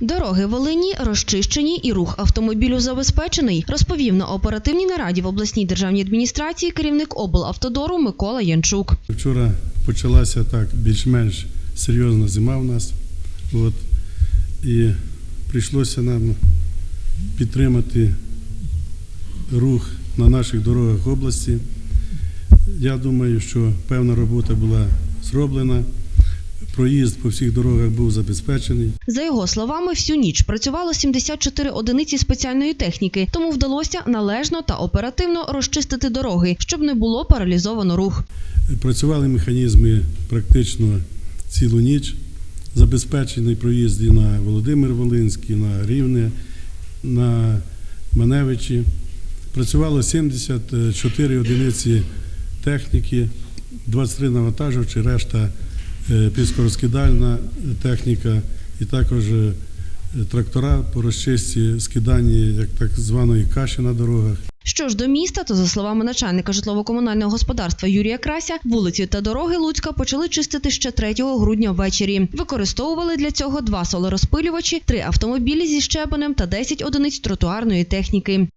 Дороги Волині розчищені і рух автомобілю забезпечений, розповів на оперативній нараді в обласній державній адміністрації керівник облавтодору Микола Янчук. Вчора почалася так більш-менш серйозна зима в нас. От, і прийшлося нам підтримати рух на наших дорогах області. Я думаю, що певна робота була зроблена. Проїзд по всіх дорогах був забезпечений. За його словами, всю ніч працювало 74 одиниці спеціальної техніки, тому вдалося належно та оперативно розчистити дороги, щоб не було паралізовано рух. Працювали механізми практично цілу ніч. Забезпечений проїзд і на Володимир Волинський, на Рівне, на Маневичі. Працювало 74 одиниці техніки, 23 навантажувачі, решта піскорозкидальна техніка і також е, трактора по розчистці скидання як так званої каші на дорогах. Що ж до міста, то за словами начальника житлово-комунального господарства Юрія Крася, вулиці та дороги Луцька почали чистити ще 3 грудня ввечері. Використовували для цього два солорозпилювачі, три автомобілі зі щебенем та 10 одиниць тротуарної техніки.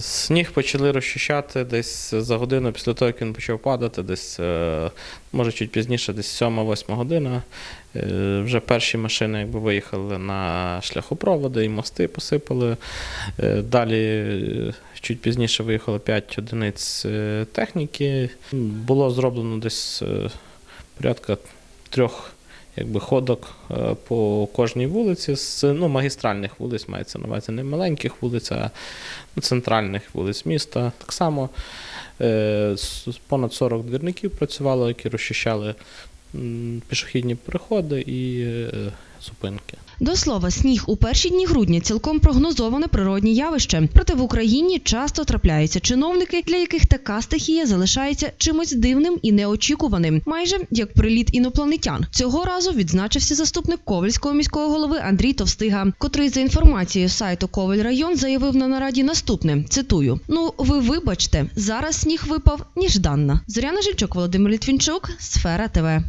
Сніг почали розчищати десь за годину після того, як він почав падати, десь, е, може, чуть пізніше, десь 7-8 година. Е, Вже перші машини якби, виїхали на шляхопроводи і мости посипали. Е, Далі чуть пізніше виїхало 5 одиниць техніки. Було зроблено десь порядка трьох якби, ходок е, по кожній вулиці з ну, магістральних вулиць, мається на увазі не маленьких вулиць, а ну, центральних вулиць міста. Так само е, понад 40 двірників працювало, які розчищали пішохідні переходи і е, зупинки. До слова, сніг у перші дні грудня цілком прогнозоване природні явище. Проте в Україні часто трапляються чиновники, для яких така стихія залишається чимось дивним і неочікуваним, майже як приліт інопланетян. Цього разу відзначився заступник Ковальського міського голови Андрій Товстига, котрий за інформацією сайту Коваль район заявив на нараді наступне: цитую: Ну, ви вибачте, зараз сніг випав ніжданна. Зоряна Жильчук, Володимир Літвінчук, Сфера ТВ.